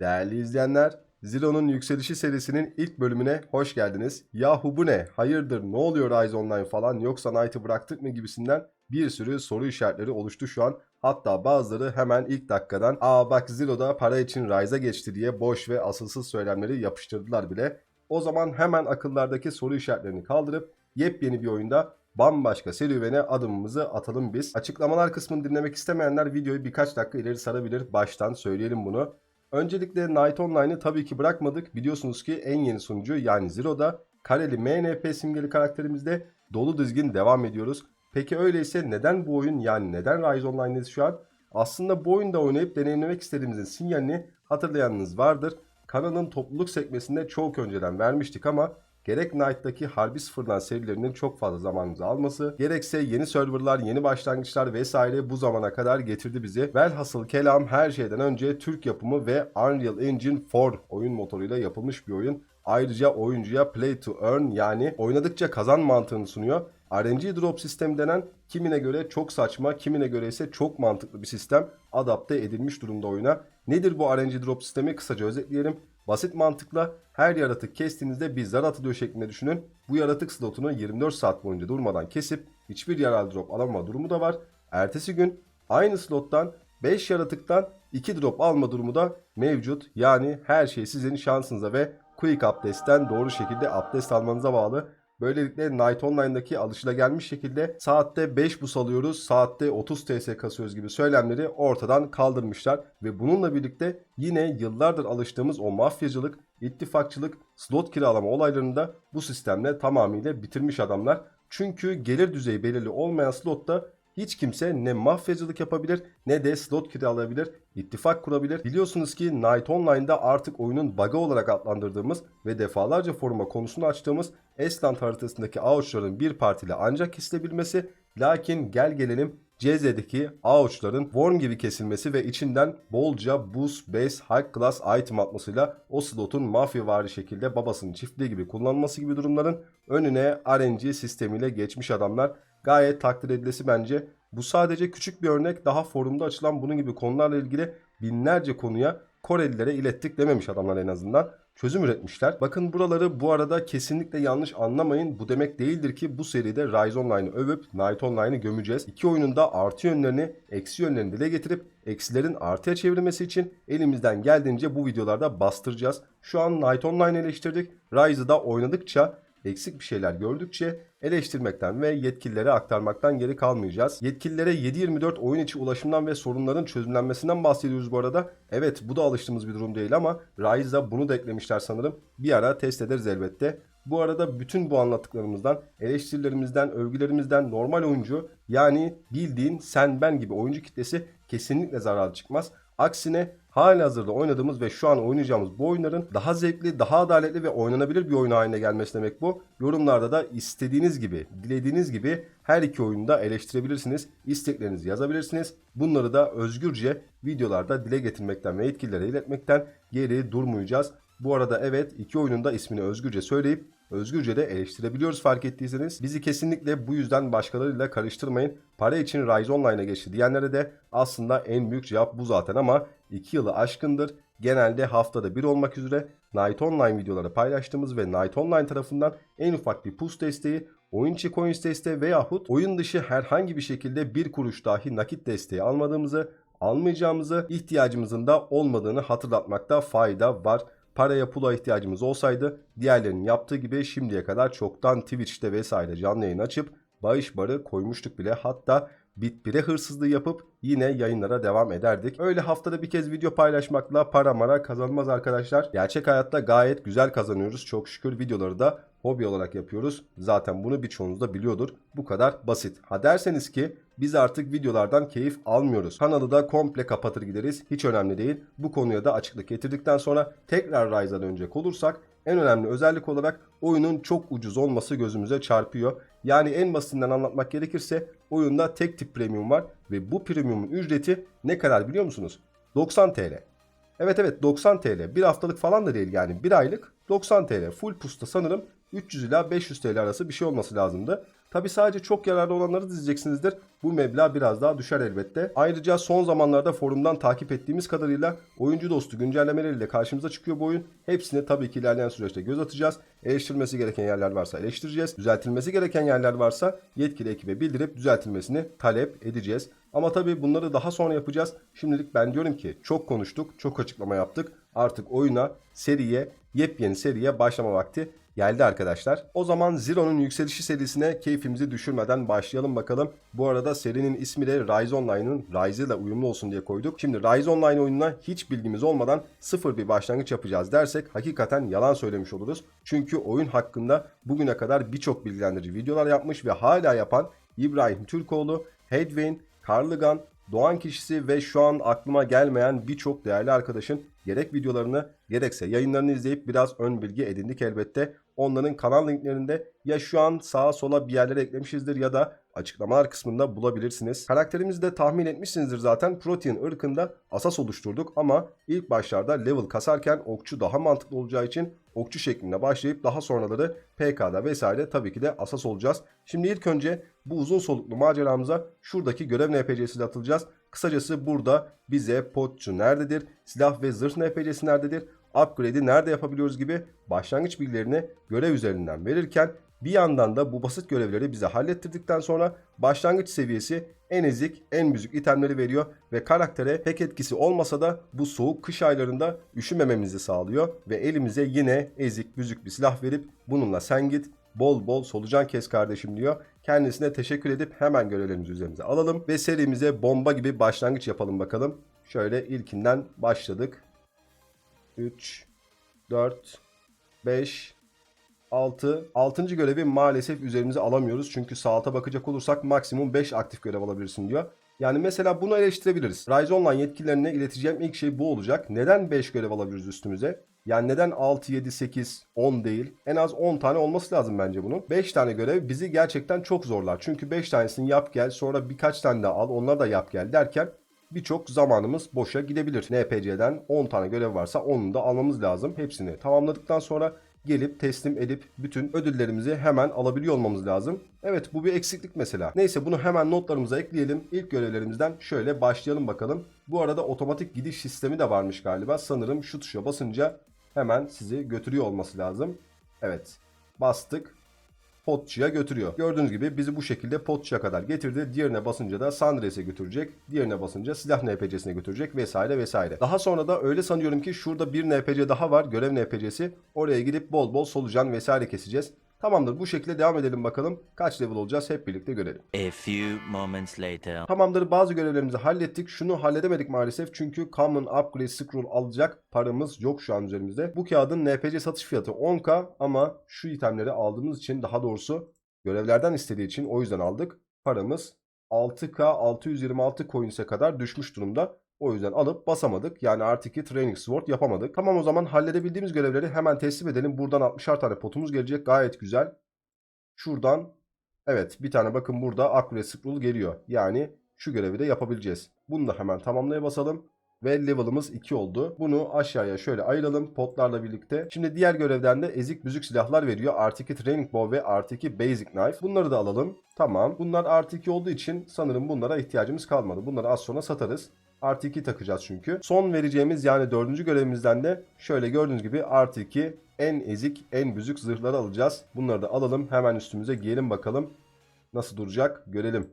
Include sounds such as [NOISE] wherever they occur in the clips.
Değerli izleyenler, Zero'nun yükselişi serisinin ilk bölümüne hoş geldiniz. Yahu bu ne? Hayırdır ne oluyor Rise Online falan yoksa Knight'ı bıraktık mı gibisinden bir sürü soru işaretleri oluştu şu an. Hatta bazıları hemen ilk dakikadan aa bak Zero'da para için Rise'a geçti diye boş ve asılsız söylemleri yapıştırdılar bile. O zaman hemen akıllardaki soru işaretlerini kaldırıp yepyeni bir oyunda bambaşka serüvene adımımızı atalım biz. Açıklamalar kısmını dinlemek istemeyenler videoyu birkaç dakika ileri sarabilir. Baştan söyleyelim bunu. Öncelikle Night Online'ı tabii ki bırakmadık. Biliyorsunuz ki en yeni sunucu yani Zero'da kareli MNP simgeli karakterimizde dolu dizgin devam ediyoruz. Peki öyleyse neden bu oyun yani neden Rise Online'deyiz şu an? Aslında bu oyunda oynayıp deneyimlemek istediğimizin sinyalini hatırlayanınız vardır. Kanalın topluluk sekmesinde çok önceden vermiştik ama gerek Knight'taki Harbi Sıfırdan serilerinin çok fazla zamanımızı alması, gerekse yeni serverlar, yeni başlangıçlar vesaire bu zamana kadar getirdi bizi. Velhasıl kelam her şeyden önce Türk yapımı ve Unreal Engine 4 oyun motoruyla yapılmış bir oyun. Ayrıca oyuncuya play to earn yani oynadıkça kazan mantığını sunuyor. RNG drop sistemi denen kimine göre çok saçma, kimine göre ise çok mantıklı bir sistem adapte edilmiş durumda oyuna. Nedir bu RNG drop sistemi? Kısaca özetleyelim. Basit mantıkla her yaratık kestiğinizde bir zar atılıyor şeklinde düşünün. Bu yaratık slotunu 24 saat boyunca durmadan kesip hiçbir yararlı drop alamama durumu da var. Ertesi gün aynı slottan 5 yaratıktan 2 drop alma durumu da mevcut. Yani her şey sizin şansınıza ve Quick Abdest'ten doğru şekilde abdest almanıza bağlı. Böylelikle Night Online'daki alışılagelmiş şekilde saatte 5 bus alıyoruz, saatte 30 TS kasıyoruz gibi söylemleri ortadan kaldırmışlar. Ve bununla birlikte yine yıllardır alıştığımız o mafyacılık, ittifakçılık, slot kiralama olaylarını da bu sistemle tamamıyla bitirmiş adamlar. Çünkü gelir düzeyi belirli olmayan slotta hiç kimse ne mafyacılık yapabilir ne de slot kiralayabilir, ittifak kurabilir. Biliyorsunuz ki Night Online'da artık oyunun bug'ı olarak adlandırdığımız ve defalarca foruma konusunu açtığımız Estland haritasındaki ağaçların bir partiyle ancak kesilebilmesi. Lakin gel gelelim CZ'deki ağaçların worm gibi kesilmesi ve içinden bolca boost, base, high class item atmasıyla o slotun mafyavari şekilde babasının çiftliği gibi kullanılması gibi durumların önüne RNG sistemiyle geçmiş adamlar gayet takdir edilesi bence. Bu sadece küçük bir örnek daha forumda açılan bunun gibi konularla ilgili binlerce konuya Korelilere ilettik dememiş adamlar en azından. Çözüm üretmişler. Bakın buraları bu arada kesinlikle yanlış anlamayın. Bu demek değildir ki bu seride Rise Online'ı övüp Night Online'ı gömeceğiz. İki oyunun da artı yönlerini, eksi yönlerini dile getirip eksilerin artıya çevirmesi için elimizden geldiğince bu videolarda bastıracağız. Şu an Night Online eleştirdik. Rise'ı da oynadıkça eksik bir şeyler gördükçe eleştirmekten ve yetkililere aktarmaktan geri kalmayacağız. Yetkililere 7-24 oyun içi ulaşımdan ve sorunların çözümlenmesinden bahsediyoruz bu arada. Evet bu da alıştığımız bir durum değil ama Rise'a bunu da eklemişler sanırım. Bir ara test ederiz elbette. Bu arada bütün bu anlattıklarımızdan, eleştirilerimizden, övgülerimizden normal oyuncu yani bildiğin sen ben gibi oyuncu kitlesi kesinlikle zararlı çıkmaz. Aksine hali hazırda oynadığımız ve şu an oynayacağımız bu oyunların daha zevkli, daha adaletli ve oynanabilir bir oyun haline gelmesi demek bu. Yorumlarda da istediğiniz gibi, dilediğiniz gibi her iki oyunu da eleştirebilirsiniz. İsteklerinizi yazabilirsiniz. Bunları da özgürce videolarda dile getirmekten ve yetkililere iletmekten geri durmayacağız. Bu arada evet iki oyunun da ismini özgürce söyleyip özgürce de eleştirebiliyoruz fark ettiyseniz. Bizi kesinlikle bu yüzden başkalarıyla karıştırmayın. Para için Rise Online'a geçti diyenlere de aslında en büyük cevap bu zaten ama 2 yılı aşkındır. Genelde haftada bir olmak üzere Night Online videoları paylaştığımız ve Night Online tarafından en ufak bir push desteği, oyun içi coins desteği veyahut oyun dışı herhangi bir şekilde bir kuruş dahi nakit desteği almadığımızı, almayacağımızı, ihtiyacımızın da olmadığını hatırlatmakta fayda var paraya pula ihtiyacımız olsaydı diğerlerinin yaptığı gibi şimdiye kadar çoktan Twitch'te vesaire canlı yayın açıp bağış barı koymuştuk bile. Hatta bit bire hırsızlığı yapıp yine yayınlara devam ederdik. Öyle haftada bir kez video paylaşmakla para mara kazanmaz arkadaşlar. Gerçek hayatta gayet güzel kazanıyoruz. Çok şükür videoları da hobi olarak yapıyoruz. Zaten bunu birçoğunuz da biliyordur. Bu kadar basit. Ha derseniz ki biz artık videolardan keyif almıyoruz. Kanalı da komple kapatır gideriz. Hiç önemli değil. Bu konuya da açıklık getirdikten sonra tekrar Rise'a dönecek olursak en önemli özellik olarak oyunun çok ucuz olması gözümüze çarpıyor. Yani en basitinden anlatmak gerekirse oyunda tek tip premium var ve bu premiumun ücreti ne kadar biliyor musunuz? 90 TL. Evet evet 90 TL. Bir haftalık falan da değil yani bir aylık 90 TL. Full pusta sanırım 300 ila 500 TL arası bir şey olması lazımdı. Tabi sadece çok yararlı olanları dizeceksinizdir. Bu meblağ biraz daha düşer elbette. Ayrıca son zamanlarda forumdan takip ettiğimiz kadarıyla oyuncu dostu güncellemeleriyle karşımıza çıkıyor bu oyun. Hepsine tabii ki ilerleyen süreçte göz atacağız. Eleştirilmesi gereken yerler varsa eleştireceğiz. Düzeltilmesi gereken yerler varsa yetkili ekibe bildirip düzeltilmesini talep edeceğiz. Ama tabii bunları daha sonra yapacağız. Şimdilik ben diyorum ki çok konuştuk, çok açıklama yaptık. Artık oyuna, seriye, yepyeni seriye başlama vakti geldi arkadaşlar. O zaman Zero'nun yükselişi serisine keyfimizi düşürmeden başlayalım bakalım. Bu arada serinin ismi de Rise Online'ın Rise ile uyumlu olsun diye koyduk. Şimdi Rise Online oyununa hiç bilgimiz olmadan sıfır bir başlangıç yapacağız dersek hakikaten yalan söylemiş oluruz. Çünkü oyun hakkında bugüne kadar birçok bilgilendirici videolar yapmış ve hala yapan İbrahim Türkoğlu, Hedwin, Carligan, Doğan kişisi ve şu an aklıma gelmeyen birçok değerli arkadaşın gerek videolarını gerekse yayınlarını izleyip biraz ön bilgi edindik elbette. Onların kanal linklerinde ya şu an sağa sola bir yerlere eklemişizdir ya da açıklamalar kısmında bulabilirsiniz. Karakterimizi de tahmin etmişsinizdir zaten. Protein ırkında asas oluşturduk ama ilk başlarda level kasarken okçu daha mantıklı olacağı için okçu şeklinde başlayıp daha sonraları PK'da vesaire tabii ki de asas olacağız. Şimdi ilk önce bu uzun soluklu maceramıza şuradaki görev NPC'siyle atılacağız. Kısacası burada bize potçu nerededir, silah ve zırh NPC'si nerededir, upgrade'i nerede yapabiliyoruz gibi başlangıç bilgilerini görev üzerinden verirken bir yandan da bu basit görevleri bize hallettirdikten sonra başlangıç seviyesi en ezik, en büzük itemleri veriyor ve karaktere pek etkisi olmasa da bu soğuk kış aylarında üşümememizi sağlıyor ve elimize yine ezik, büzük bir silah verip bununla sen git bol bol solucan kes kardeşim diyor. Kendisine teşekkür edip hemen görevlerimizi üzerimize alalım ve serimize bomba gibi başlangıç yapalım bakalım. Şöyle ilkinden başladık. 3, 4, 5, 6. 6. görevi maalesef üzerimize alamıyoruz. Çünkü sağ alta bakacak olursak maksimum 5 aktif görev alabilirsin diyor. Yani mesela bunu eleştirebiliriz. Rise Online yetkililerine ileteceğim ilk şey bu olacak. Neden 5 görev alabiliriz üstümüze? Yani neden 6, 7, 8, 10 değil? En az 10 tane olması lazım bence bunun. 5 tane görev bizi gerçekten çok zorlar. Çünkü 5 tanesini yap gel sonra birkaç tane daha al onları da yap gel derken birçok zamanımız boşa gidebilir. NPC'den 10 tane görev varsa 10'unu da almamız lazım. Hepsini tamamladıktan sonra gelip teslim edip bütün ödüllerimizi hemen alabiliyor olmamız lazım. Evet bu bir eksiklik mesela. Neyse bunu hemen notlarımıza ekleyelim. İlk görevlerimizden şöyle başlayalım bakalım. Bu arada otomatik gidiş sistemi de varmış galiba. Sanırım şu tuşa basınca hemen sizi götürüyor olması lazım. Evet bastık potçuya götürüyor. Gördüğünüz gibi bizi bu şekilde potçuya kadar getirdi. Diğerine basınca da Sandres'e götürecek. Diğerine basınca silah NPC'sine götürecek vesaire vesaire. Daha sonra da öyle sanıyorum ki şurada bir NPC daha var. Görev NPC'si. Oraya gidip bol bol solucan vesaire keseceğiz. Tamamdır bu şekilde devam edelim bakalım. Kaç level olacağız hep birlikte görelim. A few moments later. Tamamdır bazı görevlerimizi hallettik. Şunu halledemedik maalesef çünkü Common Upgrade Scroll alacak paramız yok şu an üzerimizde. Bu kağıdın NPC satış fiyatı 10k ama şu itemleri aldığımız için daha doğrusu görevlerden istediği için o yüzden aldık. Paramız 6k 626 coins'e kadar düşmüş durumda. O yüzden alıp basamadık. Yani artık iki Training Sword yapamadık. Tamam o zaman halledebildiğimiz görevleri hemen teslim edelim. Buradan 60'ar tane potumuz gelecek. Gayet güzel. Şuradan evet bir tane bakın burada Accurate Scroll geliyor. Yani şu görevi de yapabileceğiz. Bunu da hemen tamamlaya basalım. Ve level'ımız 2 oldu. Bunu aşağıya şöyle ayıralım potlarla birlikte. Şimdi diğer görevden de ezik büzük silahlar veriyor. Artı 2 Training Bow ve artı 2 Basic Knife. Bunları da alalım. Tamam. Bunlar artı 2 olduğu için sanırım bunlara ihtiyacımız kalmadı. Bunları az sonra satarız. Artı 2 takacağız çünkü. Son vereceğimiz yani dördüncü görevimizden de şöyle gördüğünüz gibi artı 2 en ezik en büzük zırhları alacağız. Bunları da alalım. Hemen üstümüze giyelim bakalım. Nasıl duracak görelim.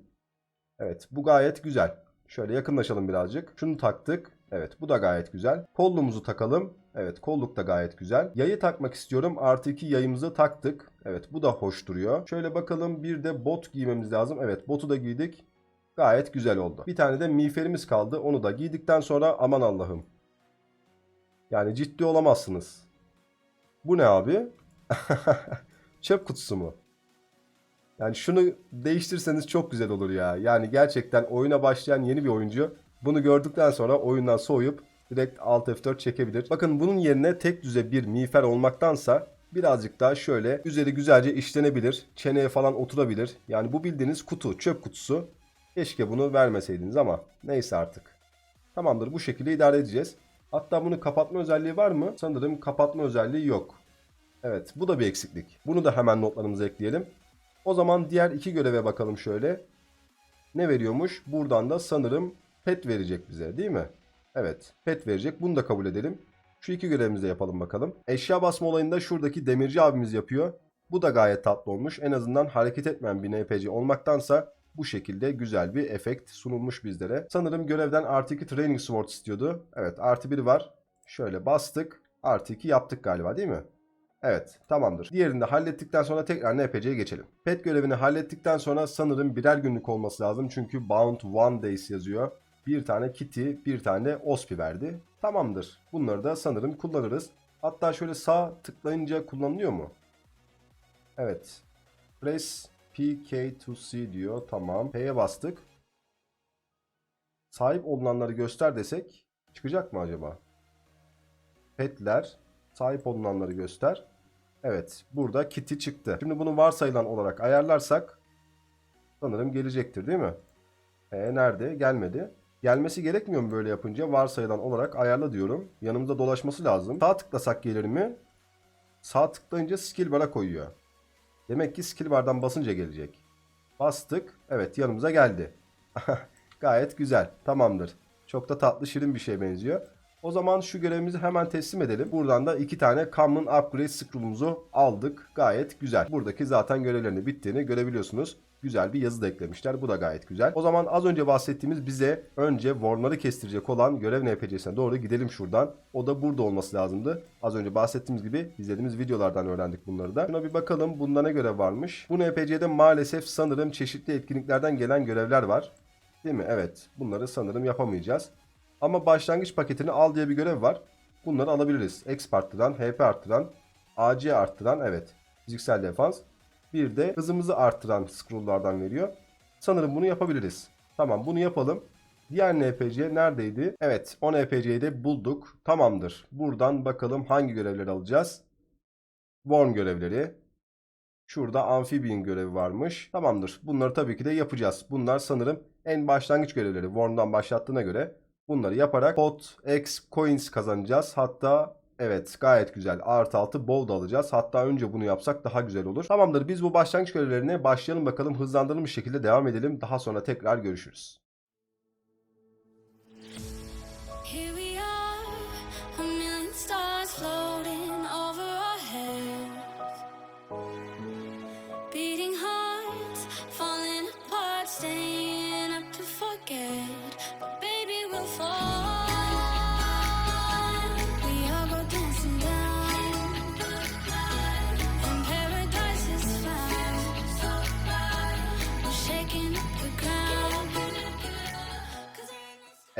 Evet bu gayet güzel. Şöyle yakınlaşalım birazcık. Şunu taktık. Evet bu da gayet güzel. Kolluğumuzu takalım. Evet kolluk da gayet güzel. Yayı takmak istiyorum. Artı 2 yayımızı taktık. Evet bu da hoş duruyor. Şöyle bakalım bir de bot giymemiz lazım. Evet botu da giydik. Gayet güzel oldu. Bir tane de miğferimiz kaldı. Onu da giydikten sonra aman Allah'ım. Yani ciddi olamazsınız. Bu ne abi? [LAUGHS] Çöp kutusu mu? Yani şunu değiştirseniz çok güzel olur ya. Yani gerçekten oyuna başlayan yeni bir oyuncu bunu gördükten sonra oyundan soğuyup direkt Alt F4 çekebilir. Bakın bunun yerine tek düze bir miğfer olmaktansa birazcık daha şöyle üzeri güzelce işlenebilir. Çeneye falan oturabilir. Yani bu bildiğiniz kutu, çöp kutusu. Keşke bunu vermeseydiniz ama neyse artık. Tamamdır bu şekilde idare edeceğiz. Hatta bunu kapatma özelliği var mı? Sanırım kapatma özelliği yok. Evet bu da bir eksiklik. Bunu da hemen notlarımıza ekleyelim. O zaman diğer iki göreve bakalım şöyle. Ne veriyormuş? Buradan da sanırım pet verecek bize değil mi? Evet pet verecek. Bunu da kabul edelim. Şu iki görevimizi yapalım bakalım. Eşya basma olayında şuradaki demirci abimiz yapıyor. Bu da gayet tatlı olmuş. En azından hareket etmeyen bir NPC olmaktansa bu şekilde güzel bir efekt sunulmuş bizlere. Sanırım görevden artı 2 Training Sword istiyordu. Evet artı 1 var. Şöyle bastık. Artı 2 yaptık galiba değil mi? Evet tamamdır. Diğerini de hallettikten sonra tekrar NPC'ye geçelim. Pet görevini hallettikten sonra sanırım birer günlük olması lazım. Çünkü Bound One Days yazıyor. Bir tane Kitty, bir tane Ospi verdi. Tamamdır. Bunları da sanırım kullanırız. Hatta şöyle sağ tıklayınca kullanılıyor mu? Evet. Press PK to see diyor. Tamam. P'ye bastık. Sahip olunanları göster desek çıkacak mı acaba? Petler. Sahip olunanları göster. Evet. Burada Kitty çıktı. Şimdi bunu varsayılan olarak ayarlarsak sanırım gelecektir değil mi? E, nerede? Gelmedi. Gelmesi gerekmiyor mu böyle yapınca? Varsayılan olarak ayarla diyorum. Yanımızda dolaşması lazım. Sağ tıklasak gelir mi? Sağ tıklayınca skill bar'a koyuyor. Demek ki skill bar'dan basınca gelecek. Bastık. Evet yanımıza geldi. [LAUGHS] Gayet güzel. Tamamdır. Çok da tatlı şirin bir şeye benziyor. O zaman şu görevimizi hemen teslim edelim. Buradan da iki tane Common Upgrade Scroll'umuzu aldık. Gayet güzel. Buradaki zaten görevlerinin bittiğini görebiliyorsunuz. Güzel bir yazı da eklemişler. Bu da gayet güzel. O zaman az önce bahsettiğimiz bize önce wormları kestirecek olan görev NPC'sine doğru gidelim şuradan. O da burada olması lazımdı. Az önce bahsettiğimiz gibi izlediğimiz videolardan öğrendik bunları da. Şuna bir bakalım bunda ne görev varmış. Bu NPC'de maalesef sanırım çeşitli etkinliklerden gelen görevler var. Değil mi? Evet. Bunları sanırım yapamayacağız. Ama başlangıç paketini al diye bir görev var. Bunları alabiliriz. X arttıran, HP arttıran, AC arttıran evet. Fiziksel defans. Bir de hızımızı arttıran scrolllardan veriyor. Sanırım bunu yapabiliriz. Tamam bunu yapalım. Diğer NPC neredeydi? Evet o NPC'yi de bulduk. Tamamdır. Buradan bakalım hangi görevleri alacağız. Worm görevleri. Şurada Amphibian görevi varmış. Tamamdır. Bunları tabii ki de yapacağız. Bunlar sanırım en başlangıç görevleri. Worm'dan başlattığına göre bunları yaparak pot X coins kazanacağız. Hatta Evet gayet güzel. Artı altı bow da alacağız. Hatta önce bunu yapsak daha güzel olur. Tamamdır biz bu başlangıç görevlerine başlayalım bakalım. Hızlandırılmış şekilde devam edelim. Daha sonra tekrar görüşürüz.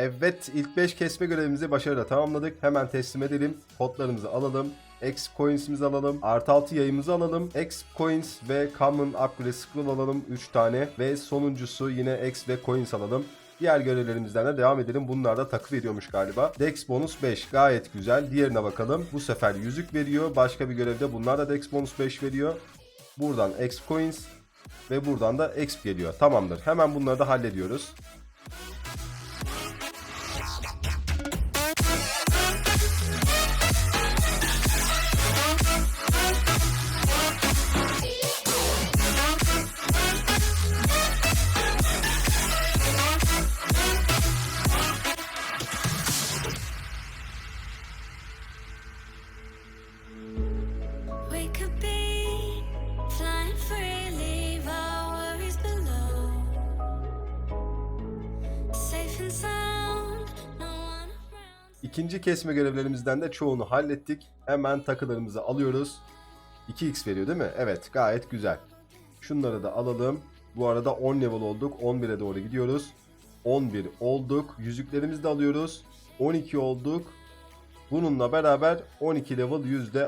Evet ilk 5 kesme görevimizi başarıyla tamamladık. Hemen teslim edelim. Potlarımızı alalım. X coins'imizi alalım. Artı 6 yayımızı alalım. X coins ve common upgrade scroll alalım 3 tane. Ve sonuncusu yine X ve coins alalım. Diğer görevlerimizden de devam edelim. Bunlar da takı veriyormuş galiba. Dex bonus 5 gayet güzel. Diğerine bakalım. Bu sefer yüzük veriyor. Başka bir görevde bunlar da Dex bonus 5 veriyor. Buradan X coins ve buradan da X geliyor. Tamamdır. Hemen bunları da hallediyoruz. Yeah. Kesme görevlerimizden de çoğunu hallettik. Hemen takılarımızı alıyoruz. 2x veriyor değil mi? Evet gayet güzel. Şunları da alalım. Bu arada 10 level olduk. 11'e doğru gidiyoruz. 11 olduk. Yüzüklerimizi de alıyoruz. 12 olduk. Bununla beraber 12 level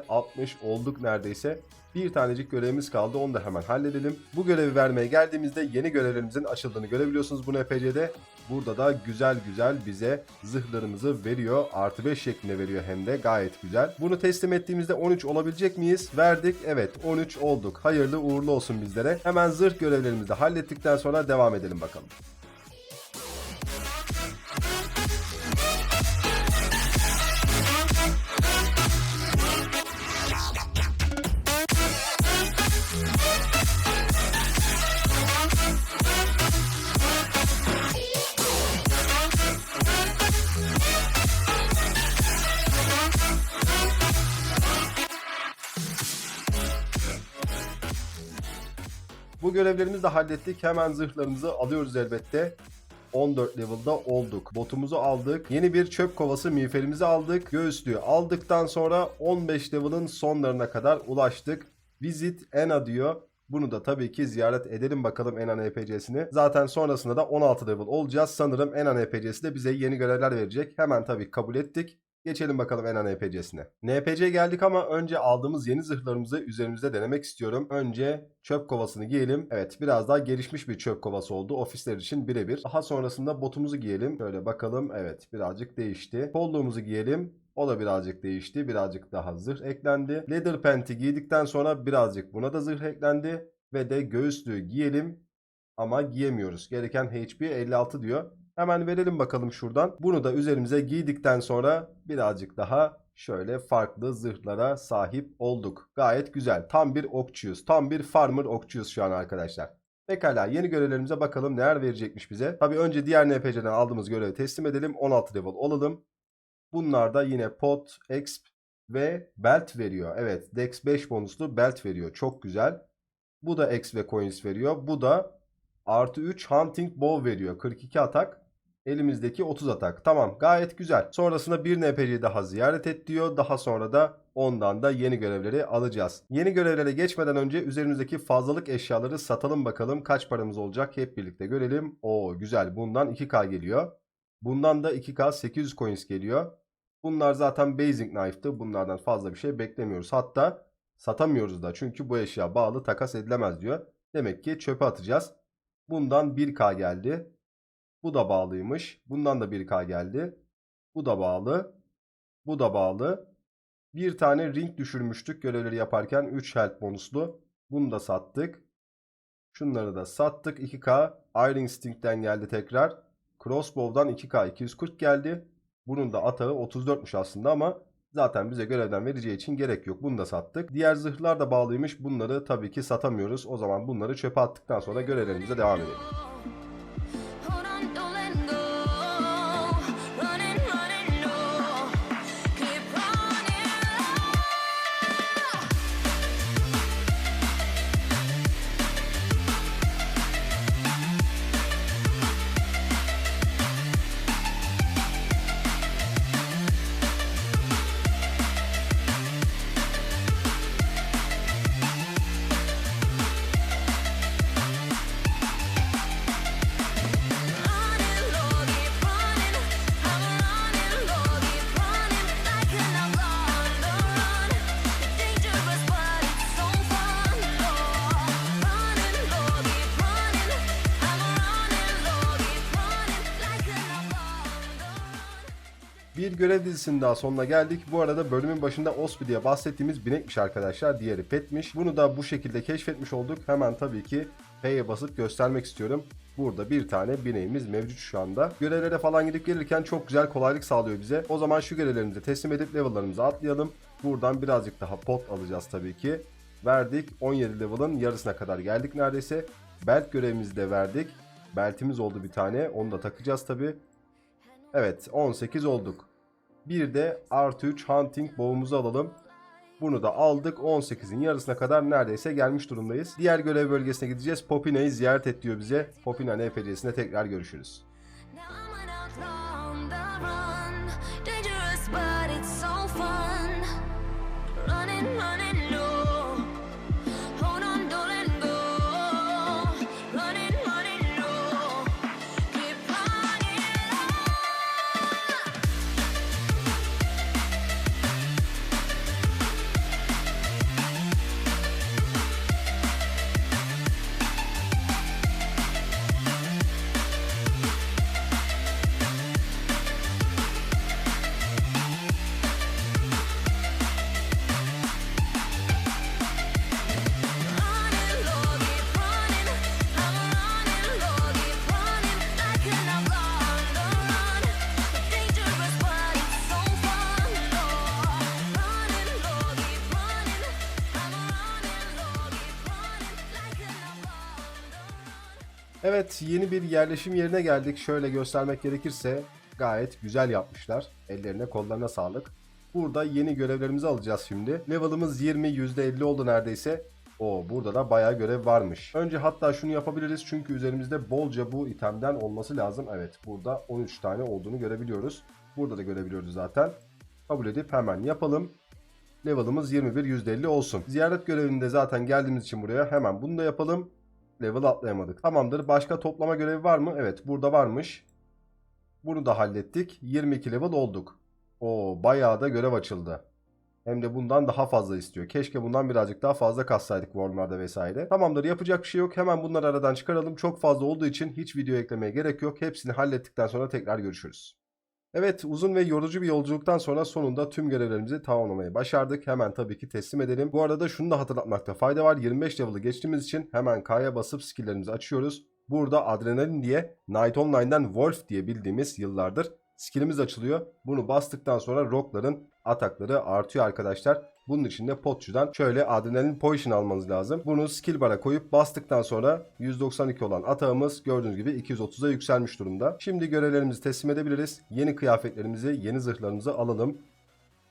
%60 olduk neredeyse. Bir tanecik görevimiz kaldı onu da hemen halledelim. Bu görevi vermeye geldiğimizde yeni görevlerimizin açıldığını görebiliyorsunuz bu NPC'de. Burada da güzel güzel bize zırhlarımızı veriyor. Artı 5 şeklinde veriyor hem de gayet güzel. Bunu teslim ettiğimizde 13 olabilecek miyiz? Verdik. Evet 13 olduk. Hayırlı uğurlu olsun bizlere. Hemen zırh görevlerimizi hallettikten sonra devam edelim bakalım. Bu görevlerimizi de hallettik. Hemen zırhlarımızı alıyoruz elbette. 14 level'da olduk. Botumuzu aldık. Yeni bir çöp kovası miğferimizi aldık. Göğüslüğü aldıktan sonra 15 level'ın sonlarına kadar ulaştık. Visit Ena diyor. Bunu da tabii ki ziyaret edelim bakalım Ena NPC'sini. Zaten sonrasında da 16 level olacağız. Sanırım Ena NPC'si de bize yeni görevler verecek. Hemen tabii kabul ettik. Geçelim bakalım Ena NPC'sine. NPC geldik ama önce aldığımız yeni zırhlarımızı üzerimizde denemek istiyorum. Önce çöp kovasını giyelim. Evet biraz daha gelişmiş bir çöp kovası oldu. Ofisler için birebir. Daha sonrasında botumuzu giyelim. Şöyle bakalım. Evet birazcık değişti. Kolluğumuzu giyelim. O da birazcık değişti. Birazcık daha zırh eklendi. Leather pant'i giydikten sonra birazcık buna da zırh eklendi. Ve de göğüslüğü giyelim. Ama giyemiyoruz. Gereken HP 56 diyor. Hemen verelim bakalım şuradan. Bunu da üzerimize giydikten sonra birazcık daha şöyle farklı zırhlara sahip olduk. Gayet güzel. Tam bir okçuyuz. Tam bir farmer okçuyuz şu an arkadaşlar. Pekala yeni görevlerimize bakalım neler verecekmiş bize. Tabi önce diğer NPC'den aldığımız görevi teslim edelim. 16 level olalım. Bunlar da yine pot, exp ve belt veriyor. Evet dex 5 bonuslu belt veriyor. Çok güzel. Bu da exp ve coins veriyor. Bu da artı 3 hunting bow veriyor. 42 atak. Elimizdeki 30 atak. Tamam gayet güzel. Sonrasında bir NPC'yi daha ziyaret et diyor. Daha sonra da ondan da yeni görevleri alacağız. Yeni görevlere geçmeden önce üzerimizdeki fazlalık eşyaları satalım bakalım. Kaç paramız olacak hep birlikte görelim. Oo güzel bundan 2K geliyor. Bundan da 2K 800 coins geliyor. Bunlar zaten basic knife'tı. Bunlardan fazla bir şey beklemiyoruz. Hatta satamıyoruz da çünkü bu eşya bağlı takas edilemez diyor. Demek ki çöpe atacağız. Bundan 1K geldi. Bu da bağlıymış. Bundan da 1K geldi. Bu da bağlı. Bu da bağlı. Bir tane ring düşürmüştük görevleri yaparken 3 health bonuslu. Bunu da sattık. Şunları da sattık 2K. Iron Stink'ten geldi tekrar. Crossbow'dan 2K 240 geldi. Bunun da atağı 34'müş aslında ama zaten bize görevden vereceği için gerek yok. Bunu da sattık. Diğer zırhlar da bağlıymış. Bunları tabii ki satamıyoruz. O zaman bunları çöpe attıktan sonra görevlerimize devam edelim. Bir görev dizisinin daha sonuna geldik. Bu arada bölümün başında Ospi diye bahsettiğimiz binekmiş arkadaşlar. Diğeri petmiş. Bunu da bu şekilde keşfetmiş olduk. Hemen tabii ki P'ye basıp göstermek istiyorum. Burada bir tane bineğimiz mevcut şu anda. Görevlere falan gidip gelirken çok güzel kolaylık sağlıyor bize. O zaman şu görevlerimizi teslim edip level'larımızı atlayalım. Buradan birazcık daha pot alacağız tabii ki. Verdik. 17 level'ın yarısına kadar geldik neredeyse. Belt görevimizi de verdik. Beltimiz oldu bir tane. Onu da takacağız tabii. Evet 18 olduk. Bir de artı 3 hunting bow'umuzu alalım. Bunu da aldık. 18'in yarısına kadar neredeyse gelmiş durumdayız. Diğer görev bölgesine gideceğiz. Popina'yı ziyaret et diyor bize. Popina NPC'sinde tekrar görüşürüz. Now Evet yeni bir yerleşim yerine geldik. Şöyle göstermek gerekirse gayet güzel yapmışlar. Ellerine kollarına sağlık. Burada yeni görevlerimizi alacağız şimdi. Level'ımız 20 %50 oldu neredeyse. O burada da bayağı görev varmış. Önce hatta şunu yapabiliriz çünkü üzerimizde bolca bu itemden olması lazım. Evet burada 13 tane olduğunu görebiliyoruz. Burada da görebiliyoruz zaten. Kabul edip hemen yapalım. Level'ımız 21 %50 olsun. Ziyaret görevinde zaten geldiğimiz için buraya hemen bunu da yapalım. Level atlayamadık. Tamamdır. Başka toplama görevi var mı? Evet burada varmış. Bunu da hallettik. 22 level olduk. O bayağı da görev açıldı. Hem de bundan daha fazla istiyor. Keşke bundan birazcık daha fazla kassaydık Worm'larda vesaire. Tamamdır yapacak bir şey yok. Hemen bunları aradan çıkaralım. Çok fazla olduğu için hiç video eklemeye gerek yok. Hepsini hallettikten sonra tekrar görüşürüz. Evet uzun ve yorucu bir yolculuktan sonra sonunda tüm görevlerimizi tamamlamayı başardık. Hemen tabii ki teslim edelim. Bu arada şunu da hatırlatmakta fayda var. 25 level'ı geçtiğimiz için hemen K'ya basıp skill'lerimizi açıyoruz. Burada adrenalin diye Night Online'dan Wolf diye bildiğimiz yıllardır skill'imiz açılıyor. Bunu bastıktan sonra rockların atakları artıyor arkadaşlar. Bunun için de potçudan şöyle adrenalin potion almanız lazım. Bunu skill bara koyup bastıktan sonra 192 olan atağımız gördüğünüz gibi 230'a yükselmiş durumda. Şimdi görevlerimizi teslim edebiliriz. Yeni kıyafetlerimizi, yeni zırhlarımızı alalım.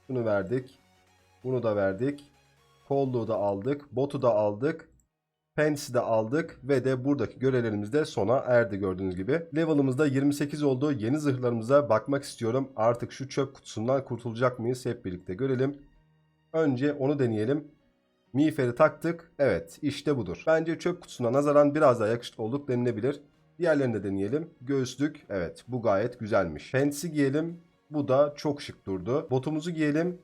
Bunu verdik. Bunu da verdik. Kolluğu da aldık. Botu da aldık. Pence'i de aldık ve de buradaki görevlerimiz de sona erdi gördüğünüz gibi. Level'ımız da 28 oldu. Yeni zırhlarımıza bakmak istiyorum. Artık şu çöp kutusundan kurtulacak mıyız hep birlikte görelim. Önce onu deneyelim. Miğferi taktık. Evet işte budur. Bence çöp kutusuna nazaran biraz daha yakışıklı olduk denilebilir. Diğerlerini de deneyelim. Göğüslük. Evet bu gayet güzelmiş. Pensi giyelim. Bu da çok şık durdu. Botumuzu giyelim.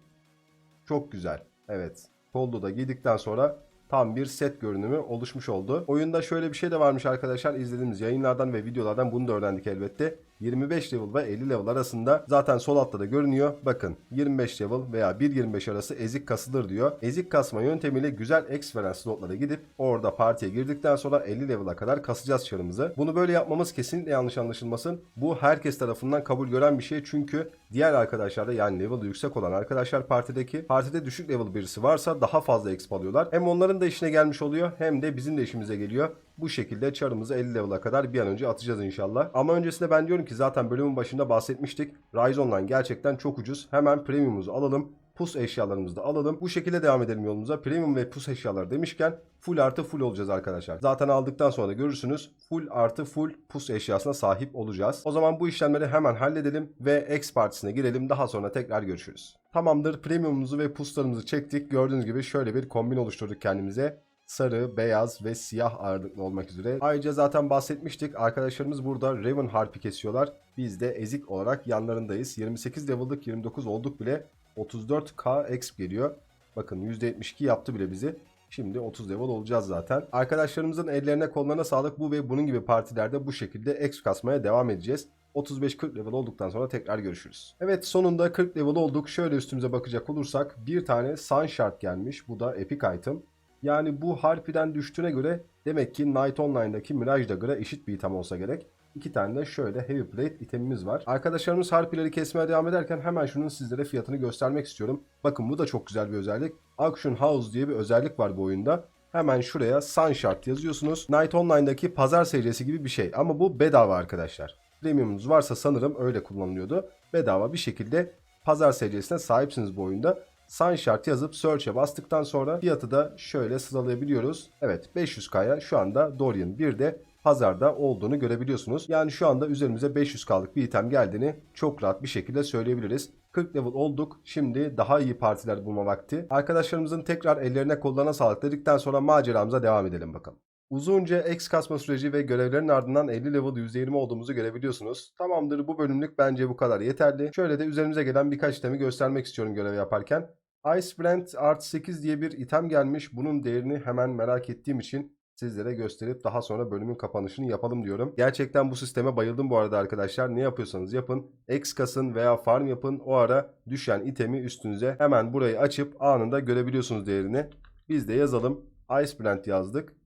Çok güzel. Evet. Koldu da giydikten sonra tam bir set görünümü oluşmuş oldu. Oyunda şöyle bir şey de varmış arkadaşlar. İzlediğimiz yayınlardan ve videolardan bunu da öğrendik elbette. 25 level ve 50 level arasında zaten sol altta da görünüyor. Bakın 25 level veya 1.25 arası ezik kasılır diyor. Ezik kasma yöntemiyle güzel X veren slotlara gidip orada partiye girdikten sonra 50 level'a kadar kasacağız çarımızı. Bunu böyle yapmamız kesinlikle yanlış anlaşılmasın. Bu herkes tarafından kabul gören bir şey çünkü diğer arkadaşlar da yani level yüksek olan arkadaşlar partideki partide düşük level birisi varsa daha fazla exp alıyorlar. Hem onların da işine gelmiş oluyor hem de bizim de işimize geliyor. Bu şekilde çarımızı 50 level'a kadar bir an önce atacağız inşallah. Ama öncesinde ben diyorum ki zaten bölümün başında bahsetmiştik. Rise gerçekten çok ucuz. Hemen premiumumuzu alalım. Pus eşyalarımızı da alalım. Bu şekilde devam edelim yolumuza. Premium ve pus eşyaları demişken full artı full olacağız arkadaşlar. Zaten aldıktan sonra da görürsünüz. Full artı full pus eşyasına sahip olacağız. O zaman bu işlemleri hemen halledelim ve X partisine girelim. Daha sonra tekrar görüşürüz. Tamamdır. Premiumumuzu ve puslarımızı çektik. Gördüğünüz gibi şöyle bir kombin oluşturduk kendimize sarı, beyaz ve siyah ağırlıklı olmak üzere. Ayrıca zaten bahsetmiştik. Arkadaşlarımız burada Raven Harp'i kesiyorlar. Biz de ezik olarak yanlarındayız. 28 level'lık 29 olduk bile. 34k exp geliyor. Bakın %72 yaptı bile bizi. Şimdi 30 level olacağız zaten. Arkadaşlarımızın ellerine kollarına sağlık. Bu ve bunun gibi partilerde bu şekilde exp kasmaya devam edeceğiz. 35-40 level olduktan sonra tekrar görüşürüz. Evet sonunda 40 level olduk. Şöyle üstümüze bakacak olursak bir tane Sun Shard gelmiş. Bu da epic item. Yani bu harpiden düştüğüne göre demek ki Night Online'daki Mirage Dagger'a eşit bir item olsa gerek. İki tane de şöyle Heavy Plate itemimiz var. Arkadaşlarımız harpileri kesmeye devam ederken hemen şunun sizlere fiyatını göstermek istiyorum. Bakın bu da çok güzel bir özellik. Auction House diye bir özellik var bu oyunda. Hemen şuraya Sun Shard yazıyorsunuz. Night Online'daki pazar seyircisi gibi bir şey. Ama bu bedava arkadaşlar. Premiumunuz varsa sanırım öyle kullanılıyordu. Bedava bir şekilde pazar seyircisine sahipsiniz bu oyunda. Sun Shard yazıp Search'e bastıktan sonra fiyatı da şöyle sıralayabiliyoruz. Evet 500K'ya şu anda Dorian 1'de pazarda olduğunu görebiliyorsunuz. Yani şu anda üzerimize 500K'lık bir item geldiğini çok rahat bir şekilde söyleyebiliriz. 40 level olduk. Şimdi daha iyi partiler bulma vakti. Arkadaşlarımızın tekrar ellerine kollarına sağlık dedikten sonra maceramıza devam edelim bakalım. Uzunca X kasma süreci ve görevlerin ardından 50 level %20 olduğumuzu görebiliyorsunuz. Tamamdır bu bölümlük bence bu kadar yeterli. Şöyle de üzerimize gelen birkaç itemi göstermek istiyorum görev yaparken. Ice Brand Art 8 diye bir item gelmiş. Bunun değerini hemen merak ettiğim için sizlere gösterip daha sonra bölümün kapanışını yapalım diyorum. Gerçekten bu sisteme bayıldım bu arada arkadaşlar. Ne yapıyorsanız yapın. X kasın veya farm yapın. O ara düşen itemi üstünüze hemen burayı açıp anında görebiliyorsunuz değerini. Biz de yazalım. Ice Brand yazdık.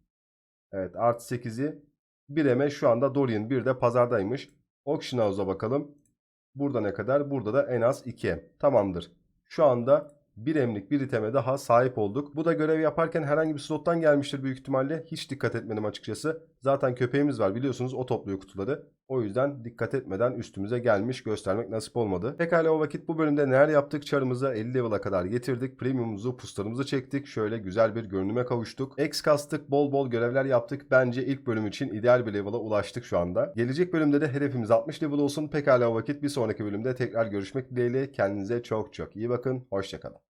Evet artı 8'i 1M'e şu anda Dorian 1'de pazardaymış. Auction House'a bakalım. Burada ne kadar? Burada da en az 2M. Tamamdır. Şu anda 1M'lik bir iteme daha sahip olduk. Bu da görev yaparken herhangi bir slottan gelmiştir büyük ihtimalle. Hiç dikkat etmedim açıkçası. Zaten köpeğimiz var biliyorsunuz o topluyor kutuları. O yüzden dikkat etmeden üstümüze gelmiş göstermek nasip olmadı. Pekala o vakit bu bölümde neler yaptık? Çarımızı 50 level'a kadar getirdik. Premium'umuzu, puslarımızı çektik. Şöyle güzel bir görünüme kavuştuk. X kastık, bol bol görevler yaptık. Bence ilk bölüm için ideal bir level'a ulaştık şu anda. Gelecek bölümde de hedefimiz 60 level olsun. Pekala o vakit bir sonraki bölümde tekrar görüşmek dileğiyle. Kendinize çok çok iyi bakın. Hoşçakalın.